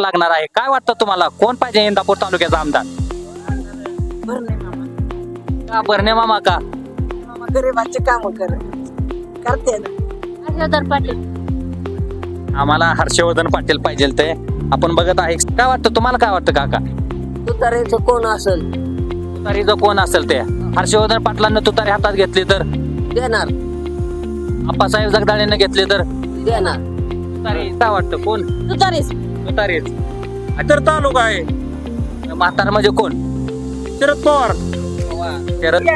लागणार आहे. काय वाटतं तुम्हाला? कोण पाहिजे इंदापूर तालुक्याचा आमदार? भरणे मामा. का बरणे मामा का? मामा गरिबांचे काम कर. करते ना. हर्षवर्धन पाटील. आम्हाला हर्षवर्धन पाटील पाहिजे ते. आपण बघत आहे. काय वाटतं? तुम्हाला काय वाटतं काका? तुतारेचं कोण असेल? तुतारीचं कोण असेल ते? हर्षवर्धन पाटलांना तुतारी हातात घेतली तर? देणार. आप्पासाहेब जगदाळेनं घेतली तर? देणार. तुतारी. काय वाटतं? कोण? तुतारीस तुतारीच तर तालुका आहे. म्हातार म्हणजे कोण? शरद पवार. शरद.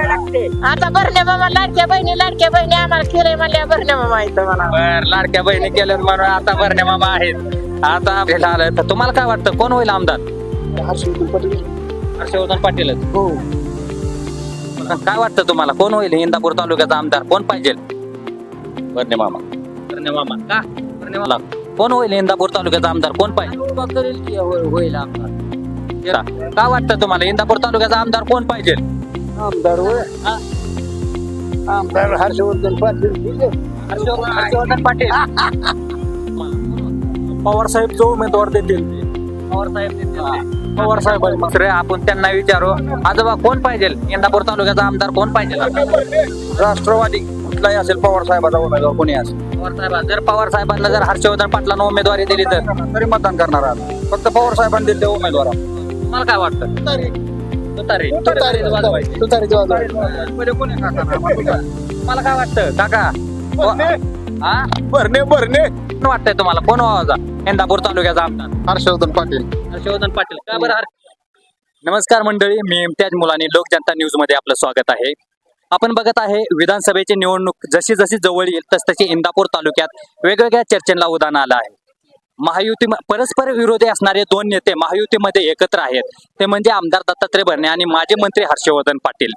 आता भरणे मामा लाडक्या बहिणी लाडक्या बहिणी आम्हाला खिरे म्हणल्या भरणे मामा इथं मला बर लाडक्या बहिणी केल्या म्हणून आता भरणे मामा आहेत. आता आपल्याला आलं तर तुम्हाला काय वाटतं कोण होईल आमदार? हर्षवर्धन पाटीलच हो. काय वाटतं तुम्हाला कोण होईल इंदापूर तालुक्याचा आमदार? कोण पाहिजे? बर्णे मामा. बर्णे मामा. का? बर्णे मामा. कोण होईल इंदापूर तालुक्याचा आमदार? कोण पाहिजे? उभा करेल की होय- होईल आमदार. का काय वाटतं तुम्हाला? इंदापूर तालुक्याचा आमदार कोण पाहिजे? आमदार होय. हा? आमदार हर्षवर्धन पाटील ठीक आहे. हर्षवर्धन हर्षवर्धन पाटील. पवार साहेब जो उमेदवार देतील. पवार साहेब देतील. पवार साहेब दुसरे आपण त्यांना विचारू. आजोबा कोण पाहिजे? इंदापूर तालुक्याचा आमदार कोण पाहिजे? राष्ट्रवादी कुठलाही असेल पवार साहेबाचा उमेदवार कोणी असेल. पवार साहेब जर पवार साहेबांना जर हर्षवर्धन पाटलांना उमेदवारी दिली तर? तरी मतदान करणार आहात फक्त पवार साहेबांनी दिले उमेदवार तुम्हाला काय वाटतं? तुतारी. वाजवायची. मध्ये कोणी खासदार? तुम्हाला काय वाटतं? काका. हा भरणे भरणे. कोण वाटतंय तुम्हाला? कोण व्हावा इंदापूर तालुक्याचा आमदार. हर्षवर्धन पाटील. हर्षवर्धन पाटील. का बरं हर्ष- नमस्कार मंडळी मी इम्तियाज मुलानी लोक जनता न्यूजमध्ये आपलं स्वागत आहे. आपण बघत आहे विधानसभेची निवडणूक जशी जशी जवळ येईल तस तशी इंदापूर तालुक्यात वेगवेगळ्या चर्चेला उदाहरण आलं आहे. महायुती परस्पर विरोधी असणारे दोन नेते महायुतीमध्ये एकत्र आहेत. ते म्हणजे आमदार दत्तात्रय भरणे आणि माजी मंत्री हर्षवर्धन पाटील.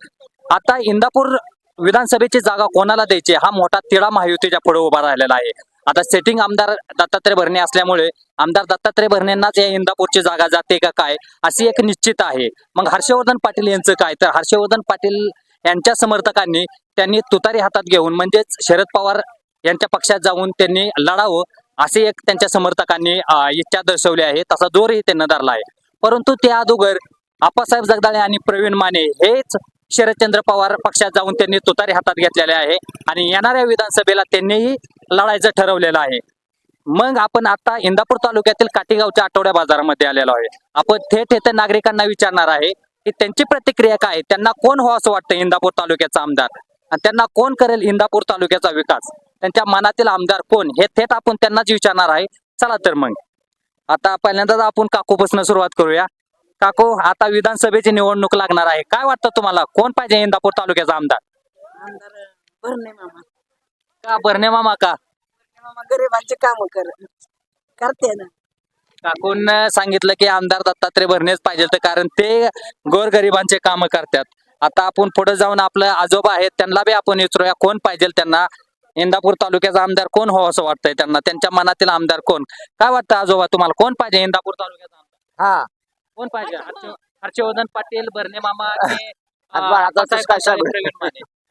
आता इंदापूर विधानसभेची जागा कोणाला द्यायची? हा मोठा तिढा महायुतीच्या पुढे उभा राहिलेला आहे. आता सेटिंग आमदार दत्तात्रय भरणे असल्यामुळे आमदार दत्तात्रय भरणेंनाच या इंदापूरची जागा जाते का काय? अशी एक निश्चित आहे. मग हर्षवर्धन पाटील यांचं काय? तर हर्षवर्धन पाटील यांच्या समर्थकांनी त्यांनी तुतारी हातात घेऊन म्हणजेच शरद पवार यांच्या पक्षात जाऊन त्यांनी लढावं असे एक त्यांच्या समर्थकांनी इच्छा दर्शवली आहे. तसा जोरही त्यांना धरला आहे. परंतु त्या अगोदर आप्पासाहेब जगदाळे आणि प्रवीण माने हेच शरदचंद्र पवार पक्षात जाऊन त्यांनी तुतारी हातात घेतलेले आहे आणि येणाऱ्या विधानसभेला त्यांनीही लढायचं ठरवलेलं आहे. मग आपण आता इंदापूर तालुक्यातील काटेगावच्या आठवड्या बाजारामध्ये आलेलो आहे. आपण थेट येथे नागरिकांना विचारणार आहे त्यांची प्रतिक्रिया काय? त्यांना कोण व्हावं असं वाटतं इंदापूर तालुक्याचा आमदार? आणि त्यांना कोण करेल इंदापूर तालुक्याचा विकास? त्यांच्या मनातील आमदार कोण? हे थेट आपण त्यांनाच विचारणार आहे. चला तर मग. आता पहिल्यांदाच आपण काकूपासून सुरुवात करूया. काकू आता विधानसभेची निवडणूक लागणार आहे. काय वाटतं तुम्हाला? कोण पाहिजे इंदापूर तालुक्याचा आमदार? आमदार भरणे मामा. का? बर्णे मामा का? मामा गरिबांचे काम कर करते ना. काकून सांगितलं की आमदार दत्तात्रय भरणेच पाहिजे तर कारण ते गोरगरिबांचे काम करतात. आता आपण पुढे जाऊन आपलं आजोबा आहेत त्यांना बी आपण विचारूया कोण पाहिजे त्यांना. इंदापूर तालुक्याचा आमदार कोण हो असं वाटतंय त्यांना? त्यांच्या मनातील आमदार कोण? काय वाटतं आजोबा तुम्हाला? कोण पाहिजे इंदापूर तालुक्याचा आमदार? हा. कोण पाहिजे? हर्ष- हर्षवर्धन पाटील बर्णे मामा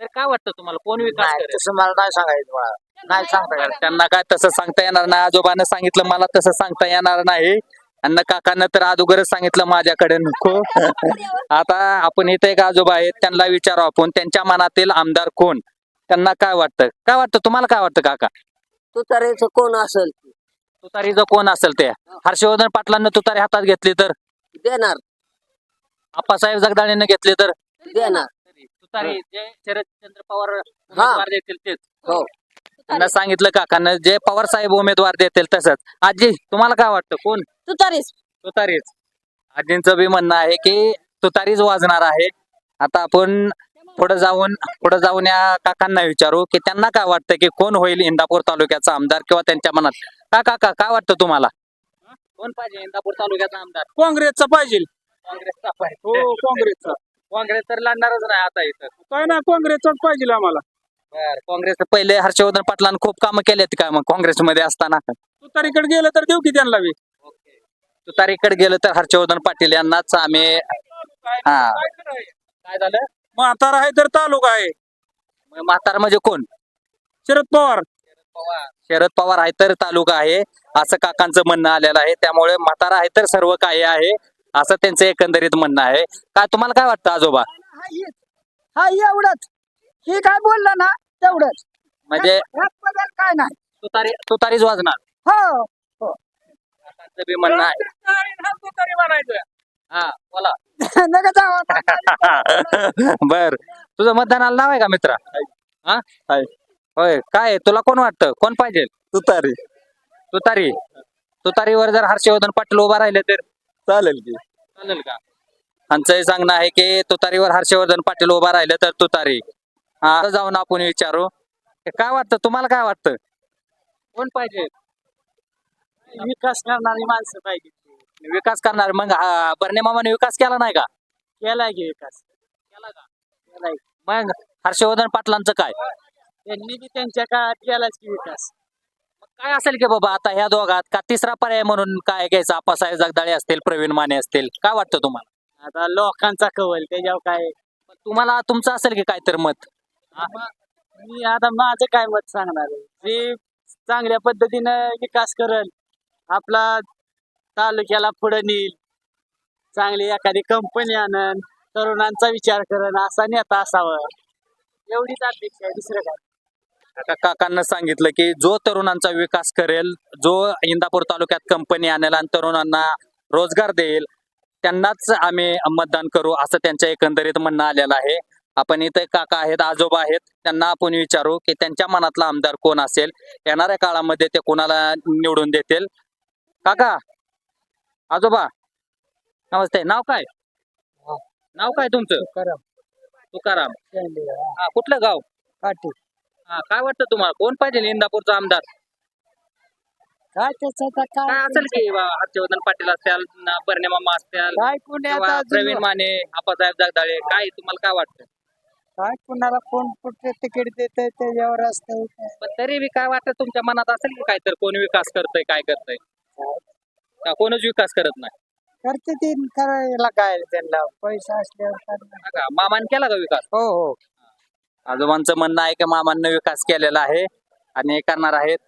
तर काय वाटतं तुम्हाला? कोण विकास नाही करेल? तसं मला नाही सांगायचं मला. नाही सांगता येत. त्यांना काय तसं सांगता येणार नाही? आजोबानं सांगितलं मला तसं सांगता येणार नाही. आणि काकानं तर अगोदरच सांगितलं माझ्याकडे नको. आता आपण इथे एक आजोबा आहेत त्यांना विचारू आपण. त्यांच्या मनातील आमदार कोण? त्यांना काय वाटतं? काय वाटतं? तुम्हाला काय वाटतं काका? तुतारेचं कोण असेल तुतारीचं कोण असेल ते? हर्षवर्धन पाटलांना तुतारी हातात घेतली तर? देणार. आप्पासाहेब जगदाळेनं घेतली तर? देणार. तुतारी जे शरदचंद्र पवार हा. उमेदवार देतील तेच. हो. त्यांना सांगितलं काकानं जे पवार साहेब उमेदवार देतील तसंच. आजी तुम्हाला काय वाटतं? कोण? तुतारीस तुतारीच. आजींचं बी म्हणणं आहे की तुतारीच वाजणार आहे. आता आपण पुढे जाऊन पुढे जाऊन या काकांना विचारू की त्यांना काय वाटतं की कोण होईल इंदापूर तालुक्याचा आमदार किंवा त्यांच्या मनात? का काका काय वाटतं तुम्हाला? कोण पाहिजे इंदापूर तालुक्याचा आमदार? काँग्रेसचा पाहिजे. काँग्रेसचा हो पाहिजे काँग्रेसचा. काँग्रेस तर लढणारच नाही आता इथं. काय ना काँग्रेसचाच पाहिजे आम्हाला. बर काँग्रेस पहिले हर्षवर्धन पाटलांनी खूप कामं केलेत का मग काँग्रेसमध्ये असताना? तुतारीकडे गेलं तर देऊ की त्यांना बी. तुतारीकडे गेलं तर हर्षवर्धन पाटील यांनाच आम्ही हा. काय झालं? म्हातारा आहे तर तालुका आहे. मग म्हातार म्हणजे कोण? शरद पवार. शरद पवार आहे तर तालुका आहे असं काकांचं म्हणणं आलेलं आहे. त्यामुळे म्हातारा आहे तर सर्व काही आहे. असं त्यांचं एकंदरीत म्हणणं आहे. काय तुम्हाला काय वाटतं आजोबा? हा हेच. हा एवढंच. हे काय बोललं ना तेवढंच. म्हणजे ह्यात बदल काय नाही. तुतारी तुतारीच वाजणार. हो. काकांचं बी म्हणणं आहे. हा बोला. नका जावा बर. तुझं मतदानाला नाव आहे का मित्रा? हा? आहे. होय. काय तुला कोण वाटतं? कोण पाहिजे? तुतारी. तुतारी. तुतारीवर जर हर्षवर्धन पाटील उभा राहिले तर? चालेल की. चालेल का? आमचं हे सांगणं आहे की तुतारीवर हर्षवर्धन पाटील उभा राहिले तर तुतारी. हा आता जाऊन आपण विचारू. हे काय वाटतं? तुम्हाला काय वाटतं? कोण पाहिजे? विकास करणारी माणसं पाहिजे. विकास करणार मग हा, बर्णे मामाने विकास केला नाही का? केलाय की विकास. केला का? मग हर्षवर्धन पाटलांचं काय? त्यांनी बी त्यांच्या काळात केलाच की विकास. काय असेल की बाबा आता ह्या दोघात? का तिसरा पर्याय म्हणून काय घ्यायचा? आप्पासाहेब जगदाळे असतील प्रवीण माने असतील. काय वाटतं तुम्हाला? आता लोकांचा कवल त्याच्यावर काय? तुम्हाला तुमचं असेल की काय तर मत मी आता माझं काय मत सांगणार जे चांगल्या पद्धतीनं विकास करल आपला तालुक्याला पुढे नेईल चांगली एखादी कंपनी आणन तरुणांचा विचार करन असा नेता असावं. एवढीच अपेक्षा आहे दुसरं काय? आता काकांना सांगितलं की जो तरुणांचा विकास करेल जो इंदापूर तालुक्यात कंपनी आणेल आणि तरुणांना रोजगार देईल त्यांनाच आम्ही मतदान करू असं त्यांच्या एकंदरीत म्हणणं आलेलं आहे. आपण इथे काका आहेत आजोबा आहेत त्यांना आपण विचारू की त्यांच्या मनातला आमदार कोण असेल? येणाऱ्या काळामध्ये ते कोणाला निवडून देतील? काका आजोबा नमस्ते. नाव काय? नाव काय तुमचं? तुकाराम. हा. कुठलं गाव? हा काय वाटतं तुम्हाला? कोण पाहिजे इंदापूरचा आमदार? काय त्याचं आता काय असेल की बा, हर्षवर्धन पाटील असतील ना बर्णे मामा असतील काय कुणी किंवा आता प्रवीण माने आप्पासाहेब जगदाळे काय तुम्हाला काय वाटतं? काय कुणाला कोण कुठे तिकीट देत त्याच्यावर असतं. पण तरी बी काय वाटतं तुमच्या मनात असेल की काय तर कोण विकास करतय काय करतय? का कोणच विकास करत नाही? करते ते करायला काय त्यांना? पैसा असल्यावर करणार. हा का? मामान केला का विकास? हो हो. आजोबांचं म्हणणं आहे की मामांनी विकास केलेला आहे आणि हे करणार आहेत.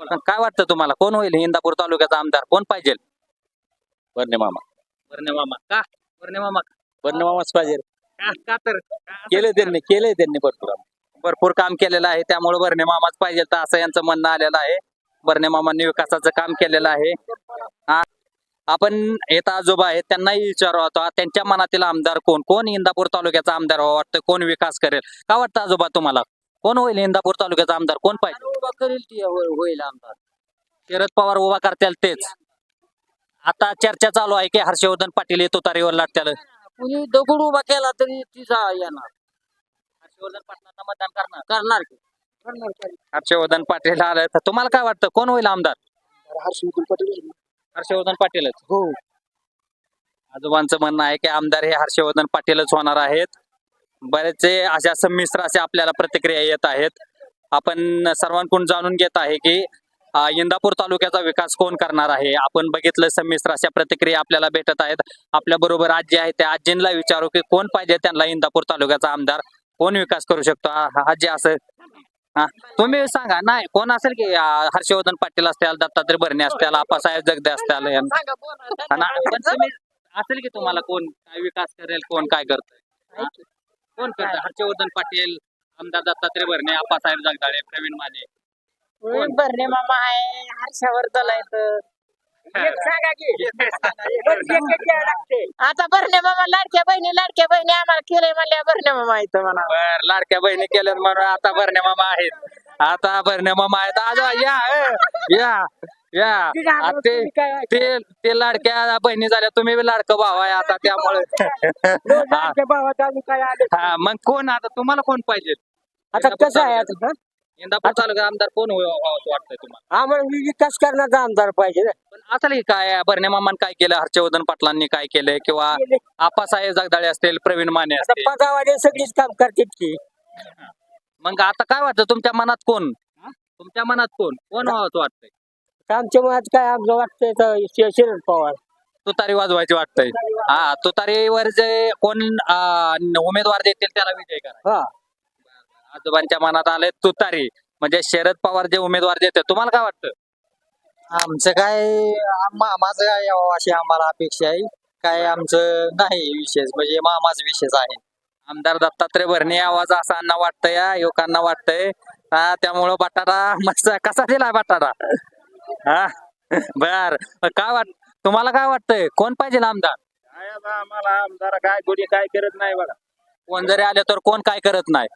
पण काय वाटतं तुम्हाला? कोण होईल? इंदापूर तालुक्याचा आमदार कोण पाहिजे? बर्णे मामा. बर्णे मामा. का? बर्णे मामा? बर्णे मामाच पाहिजे. का? का तर? का असं केले त्यांनी केले त्यांनी भरपूर भरपूर काम केलेलं आहे. त्यामुळे बर्णे मामाच पाहिजे. तर असं यांचं म्हणणं आलेलं आहे. बर्णे मामांनी विकासाचं काम केलेलं आहे. हा आपण येत आजोबा आहेत त्यांनाही विचारू होता त्यांच्या मनातील आमदार कोण? कोण इंदापूर तालुक्याचा आमदार व्हावा वाटतं? कोण विकास करेल? का वाटतं आजोबा तुम्हाला? कोण होईल इंदापूर तालुक्याचा आमदार? कोण पाहिजे? उभा करेल ती होईल आमदार. शरद पवार उभा करतील तेच. आता चर्चा चालू आहे की हर्षवर्धन पाटील येतो तारीवर लाटत्याला. कुणी दगड उभा केला तरी तिचा येणार. हर्षवर्धन पाटलांना मतदान करणार? करणार की. करणार. हर्षवर्धन पाटील आलं तर तुम्हाला काय वाटतं? कोण होईल आमदार? हर्षवर्धन पाटील हर्षवर्धन पाटीलच. हो. आजोबांचं म्हणणं आहे की आमदार हे हर्षवर्धन पाटीलच होणार आहेत. बरेचसे अशा संमिश्र अशा आपल्याला प्रतिक्रिया येत आहेत. आपण सर्वांकडून जाणून घेत आहे की इंदापूर तालुक्याचा विकास कोण करणार आहे? आपण बघितलं संमिश्र अशा प्रतिक्रिया आपल्याला भेटत आहेत. आपल्या बरोबर आजी आहे त्या आजींना विचारू की कोण पाहिजे त्यांना इंदापूर तालुक्याचा आमदार? कोण विकास करू शकतो? आजी असं हा. तुम्ही सांगा नाही कोण असेल की हर्षवर्धन पाटील असतील दत्तात्रय भरणे असतील आप्पासाहेब जगदे असतील यांना? हा तुम्ही असेल की तुम्हाला कोण काय विकास करेल कोण काय करतोय? कोण करतोय? हर्षवर्धन पाटील आमदार दत्तात्रय भरणे आप्पासाहेब जगदाळे प्रवीण माने. कोण? बरणे मामा आहे हर्षवर्धन आहे तर आता बरणे मामा लाडक्या बहिणी लाडक्या बहिणी आम्हाला केलंय म्हणल्या बरणे मामा इथं म्हणा. बर लाडक्या बहिणी केल्यात म्हणून आता भरणे मामा आहेत. आता भरणे मामा आहेत. आज या या या. आ, ते ते ते लाडक्या बहिणी झाल्या. तुम्ही बी लाडकं भाव आहे आता त्यामुळे. हा. हा मग कोण आता? तुम्हाला कोण पाहिजे? आता कसं आहे आता? इंदापूर तालुका आमदार कोण व्हावं असं वाटतंय तुम्हाला? आम्हाला विकास करण्याचा आमदार पाहिजे पण की काय भरणे मामान काय केलं? हर्षवर्धन पाटलांनी काय केलंय किंवा आप्पासाहेब जगदाळे असतील प्रवीण माने असतील? पगावाले सगळीच काम करतात की. मग आता काय वाटतं? तुमच्या मनात कोण? तुमच्या मनात कोण? कोण व्हावं असं वाटतंय? आमच्या मनात काय आमचं वाटतंय तर शरद पवार. तुतारी वाजवायची वाटतंय. हा तुतारीवर जे कोण अं, उमेदवार देतील त्याला विजय करा हा. आजोबांच्या मनात आले तुतारी. म्हणजे शरद पवार जे उमेदवार देते तुम्हाला काय वाटतं? आमचं काय मामाचं काय यावं अशी आम्हाला अपेक्षा आहे. काय आमचं नाही विशेष म्हणजे मामाच विशेष आहे. आमदार दत्तात्रय भरणे आवाज असांना वाटतंय या युवकांना वाटतंय. हा त्यामुळं बटाटा मस्त कसा दिलाय बटाटा? हा बर. काय वाट तुम्हाला काय वाटतंय? कोण पाहिजे आमदार? आम्हाला आमदार काय कोणी काय करत नाही बघा. कोण जरी आले तर कोण काय करत नाही?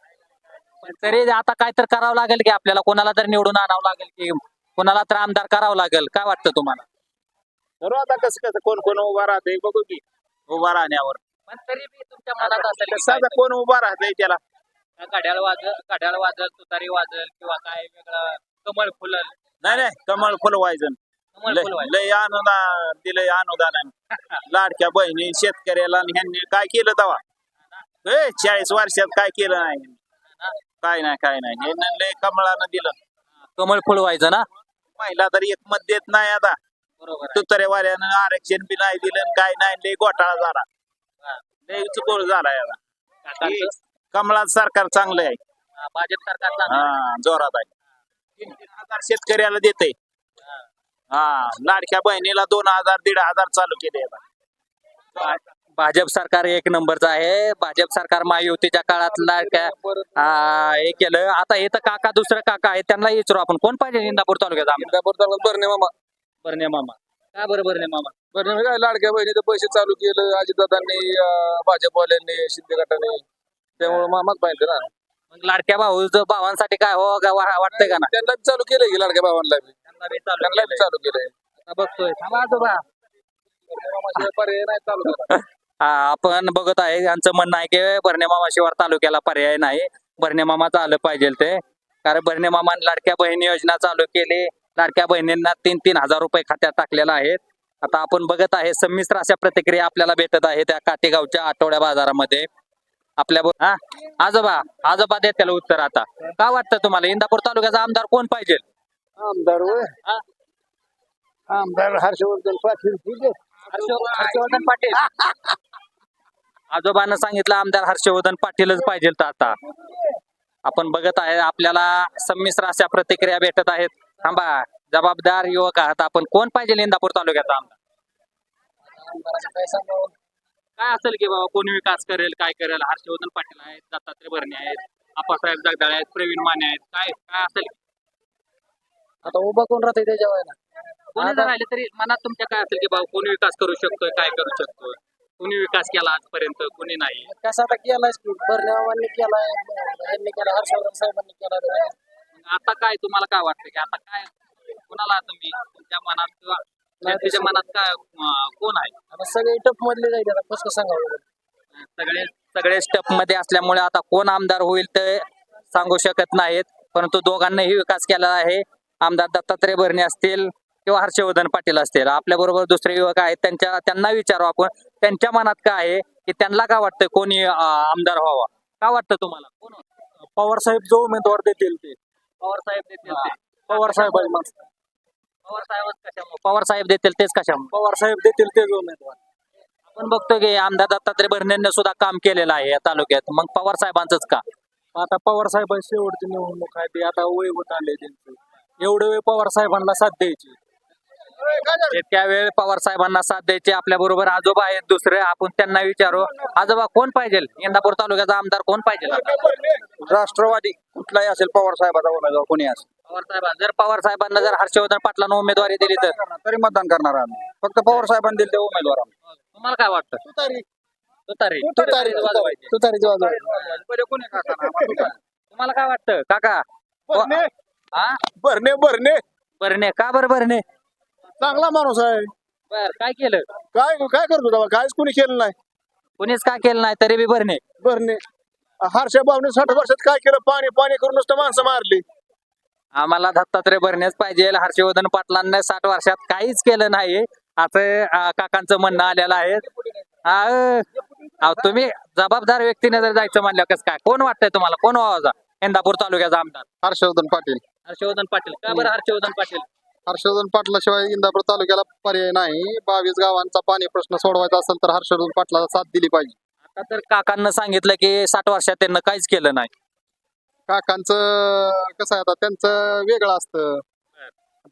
पण तरी आता काय तर करावं लागेल की आपल्याला. कोणाला तर निवडून आणावं लागेल की कोणाला तर आमदार करावं लागेल. काय वाटतं तुम्हाला? तर आता कसं कसं? कोण कोण उभा राहतंय बघू की. उभा राहण्यावर. पण तरी बी तुमच्या मनात असेल की साधा कोण उभा राहतंय त्याला? घड्याळ वाजल घड्याळ वाजल तुतारी वाजल किंवा काय वेगळं? कमळ फुलल. नाही नाही कमळ फुलवायचं कमळ लय अनुदान दिलंय अनुदान लाडक्या बहिणी शेतकऱ्याला आणि ह्यांनी काय केलं तवा? ए चाळीस वर्षात काय केलं नाही. काय नाही काय नाही. हे लय कमळानं दिलं. कमळ फुलवायचं ना? महिला तर एक मत देत नाही आता. बरोबर तुतरेवाल्यानं आरक्षण बी नाही दिलं आणि काय नाही लय घोटाळा झाला. लय चुकोळ झालाय आता. हे कमळाचं सरकार चांगलं आहे. भाजप सरकार हा जोरात आहे. तीन तीन हजार शेतकऱ्याला देते हा. लाडक्या बहिणीला दोन हजार दीड हजार चालू केले आता. भाजप सरकार एक नंबरचं आहे. भाजप सरकार महायुतीच्या काळात लाडक्या हा, हे केलं. आता हे तर काका दुसरं काका आहे त्यांना विचारू आपण. कोण पाहिजे इंदापूर तालुक्यात इंदापूर तालुक्यात बरणे मामा. बरणे मामा. काय बरं बरणे मामा? बरणे काय लाडक्या बहिणीचं पैसे चालू केलं. अजितदादांनी अं, भाजपवाल्यांनी शिंदे गटाने. त्यामुळे मामाच पाहिजे ना. मग लाडक्या भाऊ भावांसाठी काय हो का वा- वाटतंय का ना त्यांना बी चालू केलंय की लाडक्या भावांना बी. त्यांना बी चालू त्यांना बी केलंय. चालू केलंय. आता बघतोय. थांबा आजोबा. पर्याय नाही चालू आपण बघत आहे. यांचं म्हणणं आहे की बर्णे मामा शिवार तालुक्याला पर्याय नाही. बर्णे मामाच आलं पाहिजे ते. कारण बर्णे मामाने लाडक्या बहिणी योजना चालू केली. लाडक्या बहिणींना तीन तीन हजार रुपये खात्यात टाकलेला आहेत आता आपण बघत आहे संमिश्र अशा प्रतिक्रिया आपल्याला भेटत आहे त्या काटेगावच्या आठवड्या बाजारामध्ये. आपल्या हा आजोबा आजोबा देत त्याला उत्तर आता. काय वाटतं तुम्हाला? इंदापूर तालुक्याचा आमदार कोण पाहिजे? आमदार? आमदार हर्षवर्धन पाटील. हर्षवर्धन पाटील. आजोबानं सांगितलं आमदार हर्षवर्धन पाटीलच पाहिजे तर आता. आपण बघत आहे आपल्याला संमिश्र अशा प्रतिक्रिया भेटत आहेत. थांबा जबाबदार युवक आहात आपण. कोण पाहिजे इंदापूर तालुक्याचा आमदार? काय असेल की बाबा कोण विकास करेल काय करेल? हर्षवर्धन पाटील आहेत दत्तात्रय भरणे आहेत आप्पासाहेब जगदाळे आहेत प्रवीण माने आहेत. काय काय असेल आता उभा कोण राहते त्याच्या वेळेला कोणी जर राहिले तरी मनात तुमच्या काय असेल की बाबा कोणी विकास करू शकतोय काय करू शकतोय? कोणी विकास केला आजपर्यंत कोणी नाही. कसा आता केलायच की बरणे मामांनी केलाय यांनी केला हर्षवर्धन साहेबांनी केला आता काय तुम्हाला काय वाटतं की आता काय कोणाला तुम्ही तुमच्या मनात किंवा जनतेच्या मनात काय कोण आहे? आता सगळे टप मधले जाईल आता कसं सांगावं सगळे सगळे स्टेपमध्ये असल्यामुळे आता कोण आमदार होईल ते सांगू शकत नाहीत. परंतु दोघांनाही विकास केला आहे. आमदार दत्तात्रय भरणे असतील किंवा हर्षवर्धन पाटील असतील. आपल्या बरोबर दुसरे युवक आहेत त्यांच्या त्यांना विचारू आपण. त्यांच्या मनात काय आहे की त्यांना काय वाटतं कोणी आमदार व्हावा? काय वाटतं तुम्हाला? कोण पवार साहेब जो उमेदवार देतील ते. पवार साहेब देतील. ते. पवार साहेब पवार साहेबच कशामुळे? पवार साहेब देतील तेच कशामुळे? पवार साहेब देतील तेच उमेदवार. आपण बघतो की आमदार दत्तात्रय भरणेंनी सुद्धा काम केलेलं आहे या तालुक्यात. मग पवार साहेबांचंच का? आता पवार साहेबांची शेवटची निवडणूक आहे ते. आता वय होत आले त्यांचं. एवढे वेळ पवार साहेबांना साथ द्यायची. ते त्यावेळी पवार साहेबांना साथ द्यायचे आपल्या बरोबर आजोबा आहेत दुसरे आपण त्यांना विचारू. आजोबा कोण पाहिजे? इंदापूर तालुक्याचा आमदार कोण पाहिजे? राष्ट्रवादी कुठलाही असेल पवार साहेबाचा उमेदवार कोणी असेल. पवार साहेब जर पवार साहेबांना जर हर्षवर्धन पाटलांना उमेदवारी दिली तर? तरी मतदान करणार आम्ही. फक्त पवार साहेबांनी दिले ते उमेदवार आम्ही. तुम्हाला काय वाटतं? तुतारी. तुतारी. तुतारी. वाजवायची. तुतारीची वाजवायची तुम्हाला काय वाटतं? काका. भरणे. हा भरणे भरणे. बरणे का बरं बरणे चांगला माणूस आहे. बर काय केलं? काय काय करतो तेव्हा? काहीच कोणी केलं नाही. कोणीच काय केलं नाही? तरी बी बरणे भरणे हर्षा भावने साठ वर्षात काय केलं? पाणी पाणी करून नुसतं माणसं मारली. आम्हाला दत्तात्रय भरणेच पाहिजे. हर्षवर्धन पाटलांना साठ वर्षात काहीच केलं नाही. असं अं, काकांचं म्हणणं आलेलं आहे. हा, अं, अहो, तुम्ही जबाबदार व्यक्तीने जर जायचं म्हणलं कसं काय? कोण वाटतंय तुम्हाला? कोण व्हावा? इंदापूर तालुक्याचा आमदार. हर्षवर्धन पाटील. हर्षवर्धन पाटील. का बरं हर्षवर्धन पाटील? हर्षवर्धन पाटलाशिवाय इंदापूर तालुक्याला पर्याय नाही. बावीस गावांचा पाणी प्रश्न सोडवायचा असेल तर हर्षवर्धन पाटलाला साथ दिली पाहिजे. आता तर काकांना सांगितलं की साठ वर्षात त्यांना काहीच केलं नाही. काकांचं कसं आहे आता त्यांचं वेगळं असतं.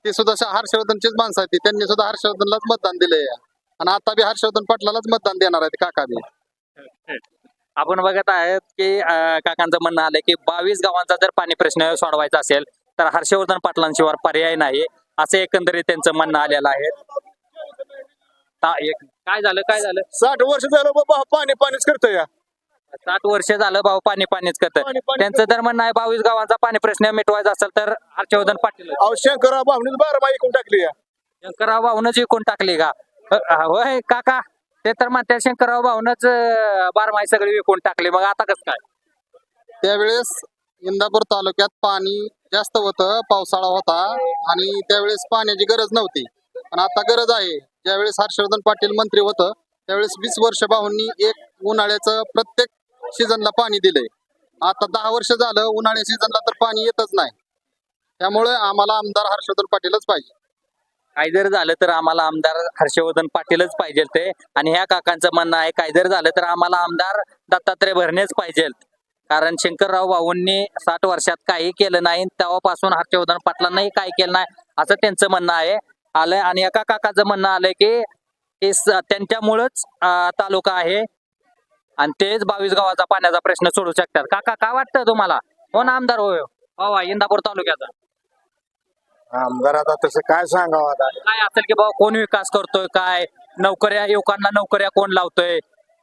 ती सुद्धा श- हर्षवर्धनचीच माणसं आहेत ती. त्यांनी सुद्धा हर्षवर्धनलाच मतदान दिलंय. आणि आता बी हर्षवर्धन पाटलालाच मतदान देणार आहेत काका बी. आपण बघत आहेत की अं, काकांचं म्हणणं आलं की बावीस गावांचा जर पाणी प्रश्न सोडवायचा असेल तर हर्षवर्धन पाटलांशिवाय पर्याय नाही. असं एकंदरीत त्यांचं म्हणणं आलेलं आहे. ता- एक- काय झालं काय झालं? साठ वर्ष झालं बाबा पाणी पाणीच करतोय या. साठ वर्ष झालं भाऊ पाणी पाणीच करत पाणी पाणी त्यांचं तर म्हणणं आहे बावीस गावांचा पाणी प्रश्न मिटवायचा असेल तर हर्षवर्धन पाटील. अहो शंकरराव भावनीच बारा ऐकून टाकली या. शंकरराव भाऊनच विकून टाकली का? अ, होय काका. ते तर म्हणतात शंकरराव भाऊनच बारमाही सगळी विकून टाकली. मग आता कसं काय? त्यावेळेस इंदापूर तालुक्यात पाणी जास्त होतं पावसाळा होता आणि त्यावेळेस पाण्याची गरज नव्हती. पण आता गरज आहे. ज्यावेळेस हर्षवर्धन पाटील मंत्री होतं त्यावेळेस वीस वर्ष भाऊंनी एक उन्हाळ्याचं प्रत्येक सीझनला पाणी दिलंय. आता दहा वर्ष झालं उन्हाळ्या सीझनला तर पाणी येतच नाही. त्यामुळे आम्हाला आमदार हर्षवर्धन पाटीलच पाहिजे. काय जर झालं तर आम्हाला आमदार हर्षवर्धन पाटीलच पाहिजे ते. आणि ह्या काकांचं म्हणणं आहे काय जर झालं तर आम्हाला आमदार दत्तात्रय भरणेच पाहिजे. कारण शंकरराव भाऊंनी साठ वर्षात काही केलं नाही तेव्हापासून हर्षवर्धन पाटलांनाही काही केलं नाही असं त्यांचं म्हणणं आहे. आलंय आणि एका काकाचं म्हणणं आलंय की हे त्यांच्यामुळंच तालुका आहे. आणि तेच बावीस गावाचा पाण्याचा प्रश्न सोडू शकतात. काका काय वाटतं तुम्हाला? कोण आमदार होय? हो इंदापूर तालुक्याचा. आमदार आता तसं काय सांगावं आता? काय असेल की बाबा कोण विकास करतोय काय? नोकऱ्या युवकांना नोकऱ्या कोण लावतोय?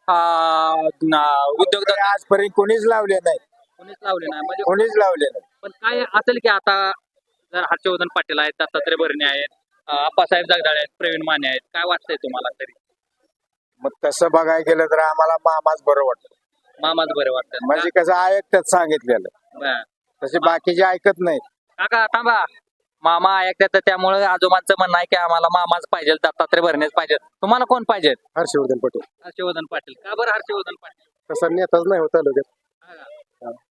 उद्योग आजपर्यंत कोणीच लावले नाही. कोणीच लावले नाही. म्हणजे कोणीच लावले नाही. पण काय असेल की आता जर हर्षवर्धन पाटील आहेत दत्तात्रय भरणे आहेत अं, आप्पासाहेब जगदाळे आहेत प्रवीण माने आहेत काय वाटतंय तुम्हाला तरी? मग तसं बघायला गेलं तर आम्हाला मामाच बरं वाटतं. मामाच बरं वाटतं. म्हणजे कसं ऐकतात सांगितलेलं. तसे बाकीचे ऐकत नाहीत. काका थांबा. मामा ऐकतात तर त्यामुळे आजोबांचं म्हणणं आहे की आम्हाला मामाच पाहिजे दत्तात्रय भरणेच पाहिजे तुम्हाला कोण पाहिजे हर्षवर्धन पाटील. हर्षवर्धन पाटील. का बरं हर्षवर्धन पाटील? तसा नेताच नाही होता तालुक्यात.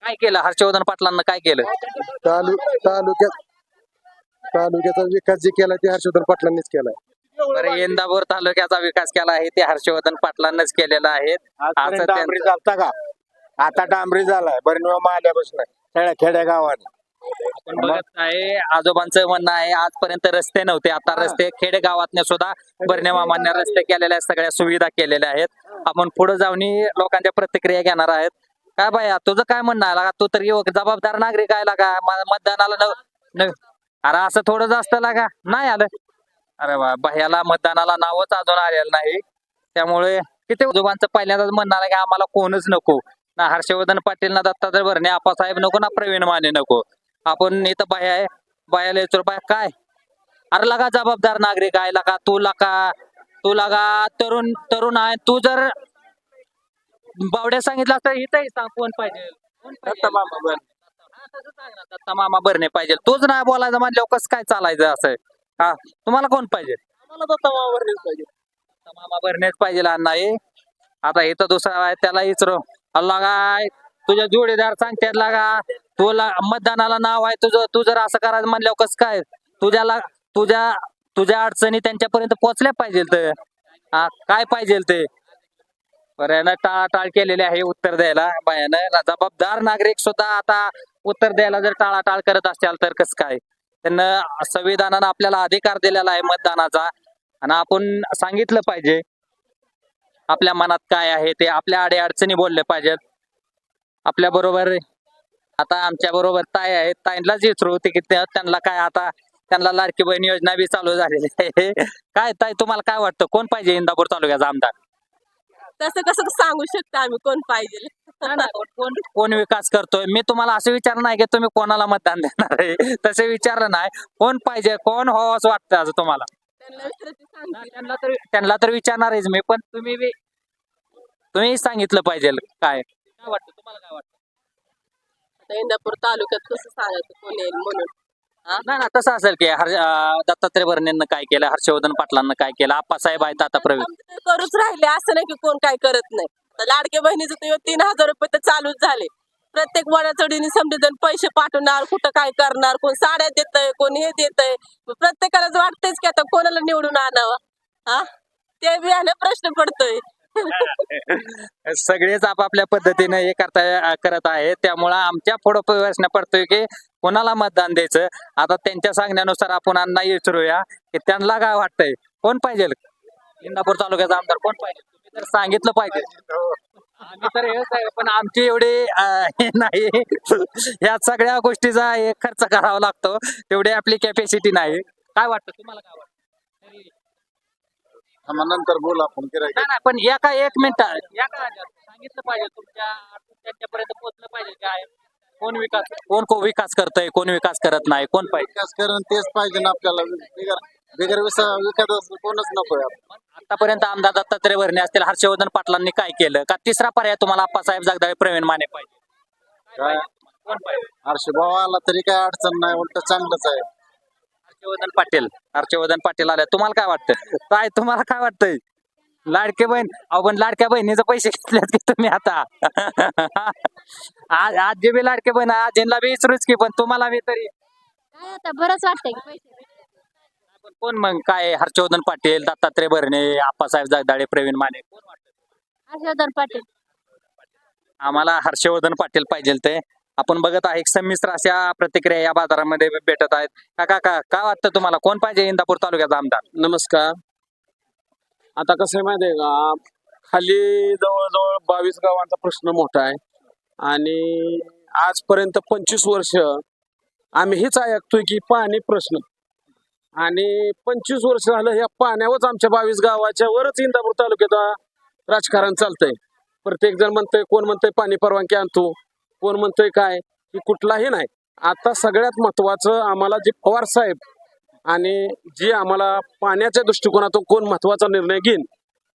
काय केलं? हर्षवर्धन पाटलांना काय केलं? तालु तालुक्यात तालुक्याचा विकास जे केला ते हर्षवर्धन पाटलांनीच केलाय. बरं इंदापूर तालुक्याचा विकास केला आहे ते हर्षवर्धन पाटलांनाच केलेला आहे. आजपर्यंत असं डांबरी चालता का? आता डांबरी झालाय बरणीवा आल्यापासून सगळ्या खेड्या गावात आपण बघत आहे आजोबांचं म्हणणं आहे आजपर्यंत रस्ते नव्हते आता रस्ते खेडे गावातने सुद्धा बर्णे मामांनी रस्ते केलेल्या आहेत सगळ्या सुविधा केलेल्या आहेत. आपण पुढे जाऊन लोकांच्या प्रतिक्रिया घेणार आहेत. काय बाया तुझं काय म्हणणं आहे? लागा तू तर युवक जबाबदार नागरिक आहे लागा. मतदानाला अरे असं थोडं जास्त लागा. नाही आलं. अरे वा बाह्याला मतदानाला नावच अजून आलेलं नाही. त्यामुळे किती आजोबांचं पहिल्यांदाच म्हणणं आलं की आम्हाला कोणच नको. ना हर्षवर्धन पाटील ना दत्तात्रय भरणे आप्पासाहेब नको ना प्रवीण माने नको. आपण इथं बाया आहे. बायाला विचारू बाया काय? अरे लगा जबाबदार नागरिक आहे लगा तू लगा तू लगा तरुण तरुण आहे. तू जर बावड्या सांगितलं तर इथंही सांग कोण पाहिजे. कोण पाहिजे? हा, तसं सांग ना, दत्ता मामा भरणे पाहिजे. तूच नाही बोलायचं म्हणल्यावर कसं काय चालायचं असं? हा तुम्हाला कोण पाहिजे? दत्ता मामा भरणेच पाहिजे. अण्णा हे आता इथं दुसरा आहे त्याला इचरो अल्ला काय तुझ्या जोडीदार सांगतात लागा तुला मतदानाला नाव आहे तुझं तू जर असं करायचं म्हणल्यावर कसं काय? तुझ्याला तुझ्या तुझ्या अडचणी त्यांच्यापर्यंत पोहोचल्या पाहिजे तर. हा काय पाहिजे ते? बऱ्यानं टाळाटाळ केलेली आहे उत्तर द्यायला. बायानं जबाबदार नागरिक सुद्धा आता उत्तर द्यायला जर टाळाटाळ करत असाल तर कसं काय? त्यांना संविधानानं आपल्याला अधिकार दिलेला आहे मतदानाचा. आणि आपण सांगितलं पाहिजे. आपल्या मनात काय आहे ते आपल्या आडे अडचणी बोलले पाहिजेत. आपल्या बरोबर आता आमच्या बरोबर ताई आहेत. ताईंलाच विचारू होते की त्या- त्यांना काय आता त्यांना लाडकी बहीण योजना बी चालू झालेली आहे. काय ताई तुम्हाला काय वाटतं? कोण पाहिजे इंदापूर तालुक्याचा आमदार? तसं कसं सांगू शकतो आम्ही कोण पाहिजे. कोण कोण विकास करतोय? मी तुम्हाला असं विचारलं नाही की तुम्ही कोणाला मतदान देणार आहे. तसे विचारलं नाही. कोण पाहिजे? कोण हो असं वाटतं असं तुम्हाला? त्यांना तर तर विचारणारच मी पण तुम्ही बी तुम्ही सांगितलं पाहिजे काय? काय वाटतं? तुम्हाला काय वाटतं? आता इंदापूर तालुक्यात कसं सांगायचं कोण येईल म्हणून? नाही ना तसं असेल की हर अं, दत्तात्रय भरणेंना काय केलं हर्षवर्धन पाटलांना काय केलं आप्पासाहेब आहेत आता प्रवीण. आमचं करूच राहिले असं नाही की कोण काय करत नाही. तर लाडक्या बहिणीचं ते तीन हजार रुपये तर चालूच झाले. प्रत्येक वडाचडीने समजेजण पैसे पाठवणार कुठं काय करणार कोण साड्या देतय कोण हे देतय. प्रत्येकालाच वाटतंच की आता कोणाला निवडून आणावं? हा? ते बी आले प्रश्न पडतोय. सगळेच आपापल्या पद्धतीने हे करता करत आहे त्यामुळं आमच्या पुढं प्रश्न पडतोय की कोणाला मतदान द्यायचं? आता त्यांच्या सांगण्यानुसार आपण अण्णा विचारूया की त्यांना काय वाटतंय? कोण पाहिजे? इंदापूर तालुक्याचा आमदार कोण पाहिजे? तुम्ही तर सांगितलं पाहिजे. आम्ही तर हेच आहे पण आमची एवढी हे नाही. या सगळ्या गोष्टीचा एक खर्च करावा लागतो. तेवढी आपली कॅपॅसिटी नाही. काय वाटतं? तुम्हाला काय नंतर बोला आपण नाही पण एका एक मिनिट. सांगितलं पाहिजे तुमच्या त्यांच्यापर्यंत पोहोचलं पाहिजे काय? कोण विकास कोण को विकास करतय कोण विकास करत नाही कोण पाहिजे? विकास करून तेच पाहिजे ना आपल्याला. बिगर बिगर विसा विकास कोणच नको आतापर्यंत आमदार दत्तात्रय भरणे असतील हर्षवर्धन पाटलांनी काय केलं? का तिसरा पर्याय तुम्हाला आप्पासाहेब जगदाळे प्रवीण माने पाहिजे? काय कोण पाहिजे? हर्षभाऊ आला तरी काय अडचण नाही उलट चांगलंच आहे. हर्षवर्धन पाटील हर्षवर्धन पाटील आले तुम्हाला काय वाटतं काय तुम्हाला काय वाटतंय? लाडके बहीण अहो पण लाडक्या बहिणीचे पैसे घेतलेत की तुम्ही आता? आज आज जे बी लाडके बहीण आजींना बी विचारूच की पण तुम्हाला बी तरी. काय आता बरंच वाटतंय की पैसे. भेटले. पण कोण मग काय हर्षवर्धन पाटील दत्तात्रय भरणे आप्पासाहेब जगदाळे प्रवीण माने कोण वाटतं हर्षवर्धन पाटील. आम्हाला हर्षवर्धन पाटील पाहिजे ते. आपण बघत आहे संमिश्र अशा प्रतिक्रिया या बाजारामध्ये भेटत आहेत. का काय वाटतं तुम्हाला? कोण पाहिजे इंदापूर तालुक्याचा आमदार? नमस्कार. आता कसं आहे माहिती आहे का? खाली जवळजवळ बावीस गावांचा प्रश्न मोठा आहे. आणि आजपर्यंत पंचवीस वर्ष आम्ही हेच ऐकतोय की पाणी प्रश्न. आणि पंचवीस वर्ष झालं ह्या पाण्यावरच आमच्या बावीस गावाच्या वरच इंदापूर तालुक्याचा राजकारण चालतंय. प्रत्येक जण म्हणतंय कोण म्हणतंय पाणी परवानगी आणतो. कोण म्हणतोय काय? की कुठलाही नाही. आता सगळ्यात महत्वाचं आम्हाला जे पवार साहेब आणि जे आम्हाला पाण्याच्या दृष्टिकोनातून कोण महत्त्वाचा निर्णय घेईन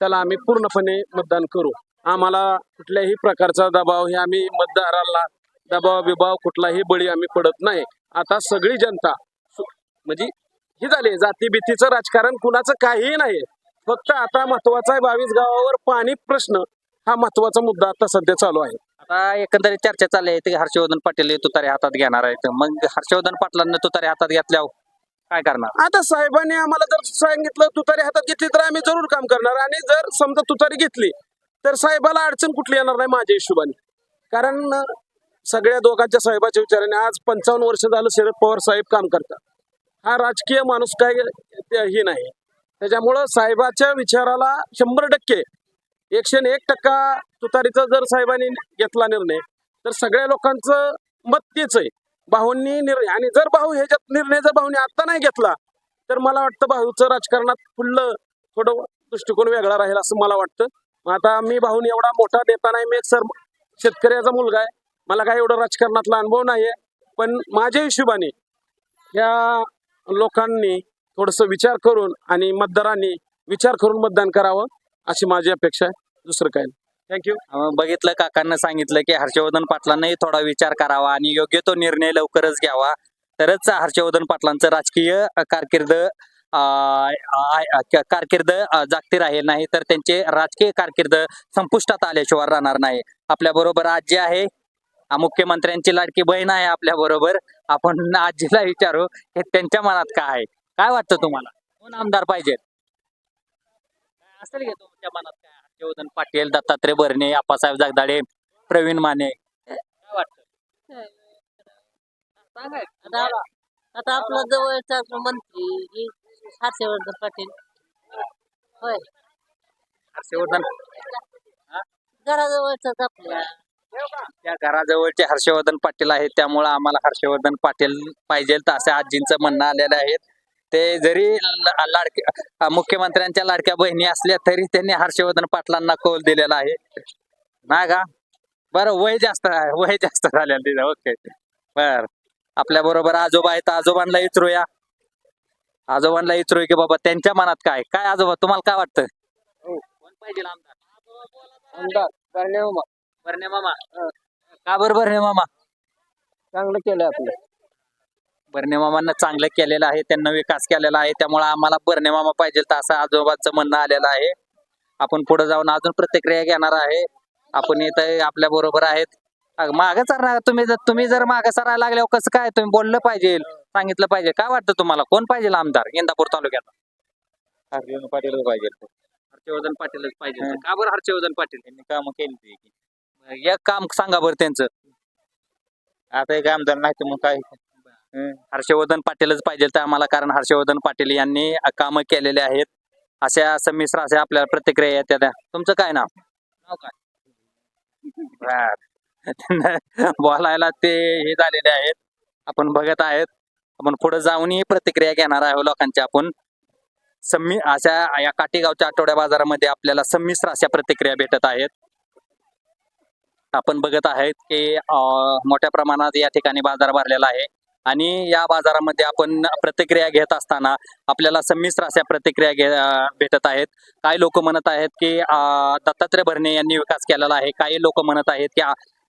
त्याला आम्ही पूर्णपणे मतदान करू. आम्हाला कुठल्याही प्रकारचा दबाव हे आम्ही मतदाराला दबाव बिबाव कुठलाही बळी आम्ही पडत नाही. आता सगळी जनता म्हणजे ही झाली जाती भीतीचं राजकारण कुणाचं काहीही नाही. फक्त आता महत्त्वाचा आहे बावीस गावावर पाणी प्रश्न हा महत्त्वाचा मुद्दा आता सध्या चालू आहे. आता एकंदरीत चर्चा चालली आहे. ते हर्षवर्धन पाटील हे तुतारी हातात घेणार आहेत मग हर्षवर्धन पाटलांना तुतारी हातात घेतल्यावर काय करणार? आता साहेबांनी आम्हाला जर सांगितलं तुतारी हातात घेतली तर आम्ही जरूर काम करणार. आणि जर समजा तुतारी घेतली तर साहेबाला अडचण कुठली येणार नाही माझ्या हिशोबाने. कारण सगळ्या दोघांच्या साहेबाच्या विचाराने आज पंचावन्न वर्ष झालं शरद पवार साहेब काम करतात. हा राजकीय माणूस काय हे नाही. त्याच्यामुळं साहेबाच्या विचाराला शंभर टक्के एकशे एक टक्का तुतारीचा जर साहेबांनी घेतला निर्णय तर सगळ्या लोकांचं मत तेच आहे. भाऊंनी निर्णय आणि जर भाऊ ह्याच्यात निर्णय जर भाऊनी आता नाही घेतला तर मला वाटतं भाऊचं राजकारणात फुल्ल थोडं दृष्टिकोन वेगळा राहील असं मला वाटतं. आता मी भाऊन एवढा मोठा देता नाही मी एक सर शेतकऱ्याचा मुलगा आहे. मला काय एवढं राजकारणातला अनुभव नाही आहे पण माझ्या हिशोबाने या लोकांनी थोडंसं विचार करून आणि मतदारांनी विचार करून मतदान करावं अशी माझी अपेक्षा आहे. दुसरं काय थँक्यू बघितलं काकांना सांगितलं की हर्षवर्धन पाटलांनाही थोडा विचार करावा आणि योग्य तो निर्णय लवकरच घ्यावा. तरच हर्षवर्धन पाटलांचं राजकीय कारकिर्द कारकिर्द जागती राहील नाही तर त्यांचे राजकीय कारकिर्द संपुष्टात आल्याशिवाय राहणार नाही. आपल्या बरोबर आजी आहे मुख्यमंत्र्यांची लाडकी बहीण आहे आपल्या बरोबर आपण आजीला विचारू हे त्यांच्या मनात काय आहे. काय वाटतं तुम्हाला? कोण आमदार पाहिजे असेल तुमच्या मनात काय हर्षवर्धन पाटील दत्तात्रय भरणे आप्पासाहेब जगदाळे प्रवीण माने. काय वाटतं आता आता आपला जवळचा मंत्री हर्षवर्धन पाटील. होय. हर्षवर्धन? आपल्या त्या घराजवळचे हर्षवर्धन पाटील आहेत त्यामुळे आम्हाला हर्षवर्धन पाटील पाहिजे तर असे आजींचं म्हणणं आलेलं आहे. ते जरी ल- लाडके अ, मुख्यमंत्र्यांच्या लाडक्या बहिणी असल्या तरी त्यांनी हर्षवर्धन पाटलांना कौल दिलेला आहे. नाही का? बरं वय जास्त वय जास्त झालेलं तिथं ओके. बर. आपल्या बरोबर आजोबा आहेत आजोबांना विचारूया आजोबांना विचारूया की बाबा त्यांच्या मनात काय? काय आजोबा तुम्हाला काय वाटतं? कोण पाहिजे आमदार? बरणे मामा. का बरं बरणे मामा? चांगलं केलं आपलं. बर्णे मामांना चांगलं केलेलं आहे त्यांना विकास केलेला आहे त्यामुळे आम्हाला बर्णे मामा पाहिजे तर असं आजोबाचं म्हणणं आलेलं आहे. आपण पुढे जाऊन अजून प्रतिक्रिया घेणार आहे. आपण इथं आपल्या बरोबर आहेत. माग सरणार तुम्ही जर तुम्ही जर माग सरायला लागल्यावर कसं काय? तुम्ही बोललं पाहिजे सांगितलं पाहिजे. काय वाटतं तुम्हाला? कोण पाहिजे आमदार इंदापूर तालुक्यात हर्षवर्धन पाटील पाहिजे. हर्षवर्धन पाटीलच पाहिजे. का बरं हर्षवर्धन पाटील? त्यांनी कामं केली एक काम सांगा बरं त्यांचं. आता एक आमदार नाही मग काय? हर्षवर्धन पाटीलच पाहिजे तर आम्हाला कारण हर्षवर्धन पाटील यांनी कामं केलेले आहेत. अशा संमिश्र अशा आपल्याला प्रतिक्रिया येतात तुमचं काय नाव? नाव काय? बर. बोलायला ते हे झालेले आहेत. आपण बघत आहेत. आपण पुढे जाऊनही प्रतिक्रिया घेणार आहे लोकांच्या आपण. सम्मी अशा या काटेगावच्या आठवड्या बाजारामध्ये आपल्याला संमिश्र अशा प्रतिक्रिया भेटत आहेत. आपण बघत आहेत की मोठ्या प्रमाणात या ठिकाणी बाजार भरलेला आहे. आणि या बाजारामध्ये आपण प्रतिक्रिया घेत असताना आपल्याला संमिश्र अशा प्रतिक्रिया घे भेटत आहेत. काही लोक म्हणत आहेत की दत्तात्रय भरणे यांनी विकास केलेला आहे. काही लोक म्हणत आहेत की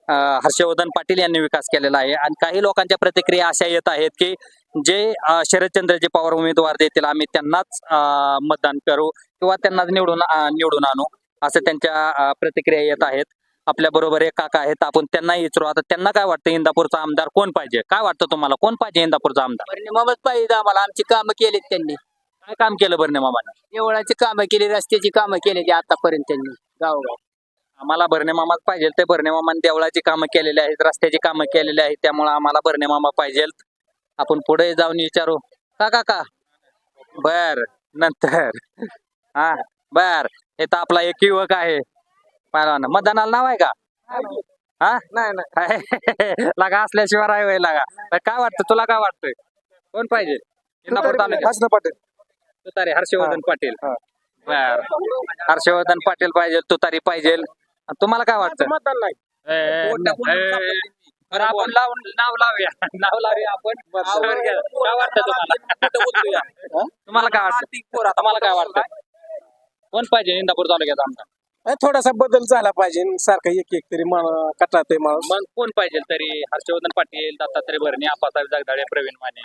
हर्षवर्धन पाटील यांनी विकास केलेला आहे. आणि काही लोकांच्या प्रतिक्रिया अशा येत आहेत की जे शरदचंद्रजी पवार उमेदवार देतील आम्ही त्यांनाच मतदान करू किंवा त्यांनाच निवडून निवडून आणू असं त्यांच्या प्रतिक्रिया येत आहेत. आपल्या बरोबर एक काका आहेत आपण त्यांनाही विचारू. आता त्यांना काय वाटतं इंदापूरचा आमदार कोण पाहिजे? काय वाटतं तुम्हाला? कोण पाहिजे इंदापूरचा आमदार? परिणामच पाहिजे आम्हाला. आमची कामं केलीत त्यांनी. काय काम केलं बरं मामाने? देवळाची कामं केली रस्त्याची कामं केली आतापर्यंत त्यांनी गावगाव. आम्हाला भरणे मामाच पाहिजे. ते भरणे मामाने देवळाची कामं केलेली आहेत रस्त्याची कामं केलेली आहेत त्यामुळे आम्हाला भरणे मामा पाहिजे. आपण पुढे जाऊन विचारू. का काका बर. नंतर. हा बर. हे तर आपला एक युवक आहे. पाहिला ना. मतदानाला नाव आहे का? हा? नाही नाही. लागा असल्याशिवाय राय होय लागा. काय वाटतं? तुला काय वाटतंय? कोण पाहिजे? इंदापूर तालुक्यात हसन पाटील. तुतारी हर्षवर्धन पाटील. बर. हर्षवर्धन पाटील पाहिजे तुतारी पाहिजे. तुम्हाला काय वाटतं? मतदान नाही. आपण? लावून नाव लावूया. नाव लावूया आपण. काय वाटतं तुम्हाला? तुम्हाला काय वाटतं? तुम्हाला काय वाटतं? कोण पाहिजे इंदापूर तालुक्यात आमदार? थोडासा बदल झाला पाहिजे. सारखं एक एक तरी कटाते माणूस. मग कोण पाहिजे तरी? हर्षवर्धन पाटील दत्तात्रय भरणे आप्पासाहेब जगदाळे प्रवीण माने.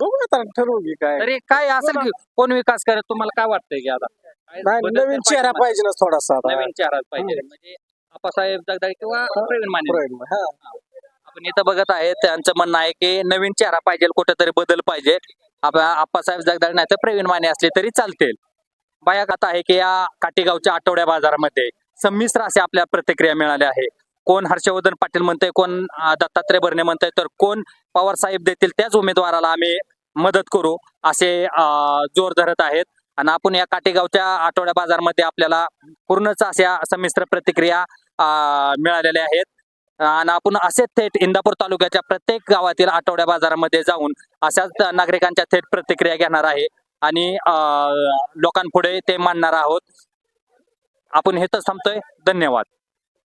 बघू आता ठरवू की काय. तरी काय असेल की कोण विकास करत तुम्हाला काय वाटतंय की आता? काय नाही बदल तर नवीन चेहरा पाहिजे पाहिजे ना थोडासा ना. आता. नवीन चेहरा पाहिजे. म्हणजे आप्पासाहेब जगदाळे किंवा प्रवीण माने. प्रवीण, हा. आपण इथं बघत आहे त्यांचं म्हणणं आहे की नवीन चेहरा पाहिजे कुठेतरी बदल पाहिजे. आप- आप्पासाहेब जगदाळे नाही तर प्रवीण माने असले तरी चालतील. बाया कथा आहे की या काटेगावच्या आठवड्या बाजारामध्ये संमिश्र असे आपल्या प्रतिक्रिया मिळाल्या आहे कोण हर्षवर्धन पाटील म्हणतंय कोण दत्तात्रय भरणे म्हणतंय तर कोण पवार साहेब देतील त्याच उमेदवाराला आम्ही मदत करू असे जोर धरत आहेत. आणि आपण या काटेगावच्या आठवड्या बाजारमध्ये आपल्याला पूर्णच अशा संमिश्र प्रतिक्रिया मिळालेल्या आहेत. आणि आपण असे थेट इंदापूर तालुक्याच्या प्रत्येक गावातील आठवड्या बाजारामध्ये जाऊन अशाच नागरिकांच्या थेट प्रतिक्रिया घेणार आहे. आणि लोकांपुढे ते मांडणार आहोत. आपण हे तर थांबतोय. धन्यवाद.